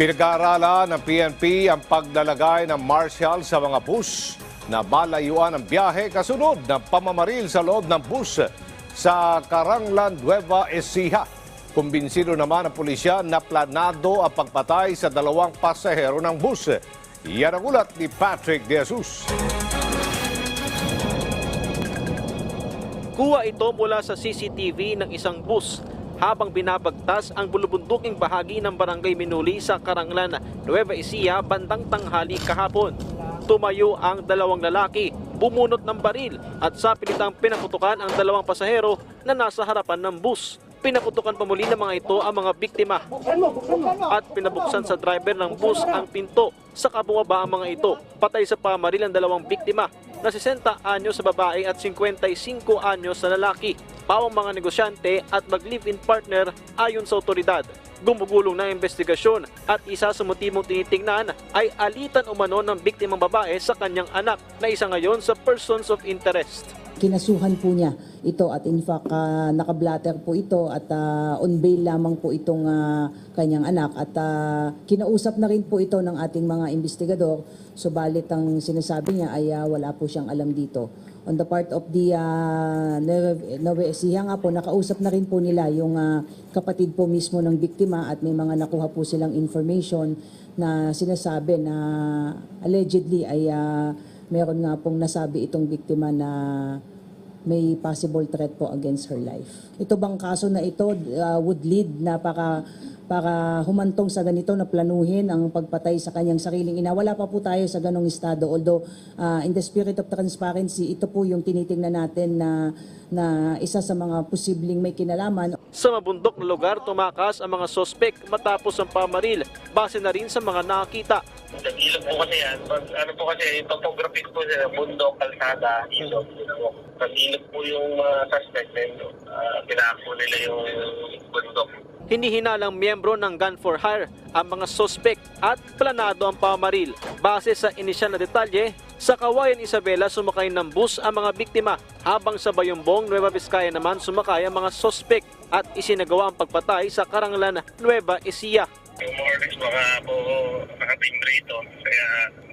Pinag-aaralan ng PNP ang pagdalagay ng marshal sa mga bus na malayuan ang biyahe kasunod ng pamamaril sa loob ng bus sa Karanglan, Nueva Ecija. Kumbinsido naman ang pulisya na planado ang pagpatay sa dalawang pasahero ng bus. Yan ang ulat ni Patrick De Jesus. Kuha ito mula sa CCTV ng isang bus habang binabagtas ang bulubunduking bahagi ng Barangay Minuli sa Karanglan, Nueva Ecija bandang tanghali kahapon. Tumayo ang dalawang lalaki, bumunot ng baril at sa pilitang pinaputukan ang dalawang pasahero na nasa harapan ng bus. Pinaputukan pa muli ng mga ito ang mga biktima at pinabuksan sa driver ng bus ang pinto. Saka bumaba ang mga ito. Patay sa pamaril ang dalawang biktima na 60 anyos sa babae at 55 anyos sa lalaki. Pawang mga negosyante at mag-live-in partner ayon sa otoridad. Gumugulong na investigasyon at isa sa motibong tinitingnan ay alitan umano ng biktimang babae sa kanyang anak na isa ngayon sa persons of interest. kinasuhan po niya ito at in fact ah, nakablatter po ito at ah, on bail lamang po itong ah, kanyang anak at ah, kinausap na rin po ito ng ating mga investigador subalit ang sinasabi niya ay ah, wala po siyang alam dito. On the part of the uh, Nueva Ecija nga po, nakausap na rin po nila yung ah, kapatid po mismo ng biktima at may mga nakuha po silang information na sinasabi na allegedly ay ah, meron nga pong nasabi itong biktima na may possible threat po against her life. Ito bang kaso na ito uh, would lead na para humantong sa ganito na planuhin ang pagpatay sa kanyang sariling ina. Wala pa po tayo sa ganong estado. Although uh, in the spirit of transparency, ito po yung tinitingnan natin na na isa sa mga posibleng may kinalaman Sa mabundok na lugar, tumakas ang mga sospek matapos ang pamaril, base na rin sa mga nakita. Nag-ilog po kasi yan. Pag, ano po kasi, yung topography po sa bundok, kalsada, ilog. Nag-ilog po yung mga suspect then uh, pinako nila yung bundok. Hinihinalang miyembro ng Gun for Hire ang mga sospek at planado ang pamaril. Base sa inisyal na detalye, sa Kawayan Isabela sumakay ng bus ang mga biktima habang sa Bayumbong, Nueva Vizcaya naman sumakay ang mga sospek at isinagawa ang pagpatay sa Karanglan, Nueva Ecija. More or less baka po nakatimbre ito. Kaya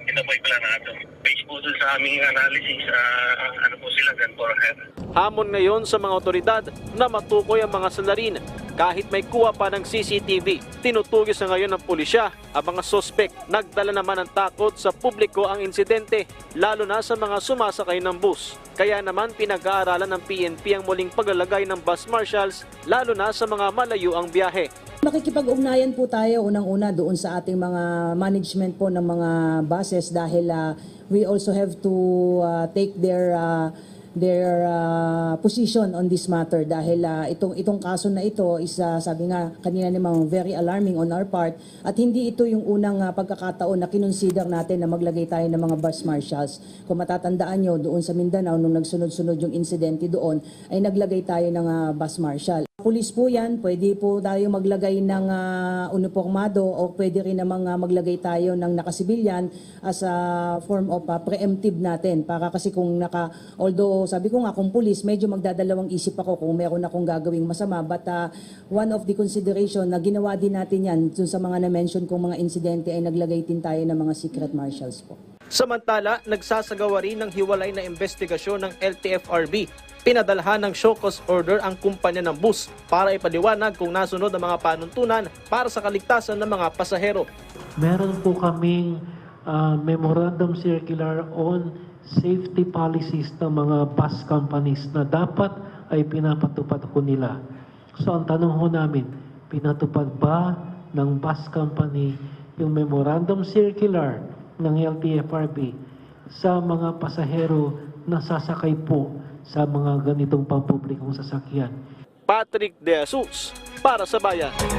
inabay pala natin. Based po sa aming analysis, ah, ano po sila, gun for hire. Hamon ngayon sa mga otoridad na matukoy ang mga salarin kahit may kuha pa ng CCTV. Tinutugis na ngayon ng pulisya ang mga sospek. Nagdala naman ng takot sa publiko ang insidente, lalo na sa mga sumasakay ng bus. Kaya naman pinag-aaralan ng PNP ang muling paglalagay ng bus marshals, lalo na sa mga malayo ang biyahe. Makikipag-ugnayan po tayo unang-una doon sa ating mga management po ng mga buses dahil ah, we also have to ah, take their ah, their ah, position on this matter dahil ah, itong itong kaso na ito is ah, sabi nga kanina namang very alarming on our part at hindi ito yung unang ah, pagkakataon na kinonsider natin na maglagay tayo ng mga bus marshals. Kung matatandaan nyo, doon sa Mindanao nung nagsunod-sunod yung insidente doon ay naglagay tayo ng ah, bus marshal. Pulis po yan, pwede po tayo maglagay ng ah, uniformado o pwede rin namang ah, maglagay tayo ng nakasibilyan as a form of ah, preemptive natin. Para kasi kung naka, although sabi ko nga kung pulis, medyo magdadalawang isip ako kung meron akong gagawing masama. But ah, one of the consideration na ginawa din natin yan dun sa mga na-mention kong mga insidente ay naglagay din tayo ng mga secret marshals po. Samantala, nagsasagawa rin ng hiwalay na investigasyon ng LTFRB. Pinadalhan ng show cause order ang kumpanya ng bus para ipaliwanag kung nasunod ang mga panuntunan para sa kaligtasan ng mga pasahero. Meron po kaming ah, memorandum circular on safety policies ng mga bus companies na dapat ay pinapatupad ko nila. So ang tanong ho namin, pinatupad ba ng bus company yung memorandum circular ng LTFRB sa mga pasahero na sasakay po sa mga ganitong pampublikong sasakyan? Patrick De Jesus para sa Bayan.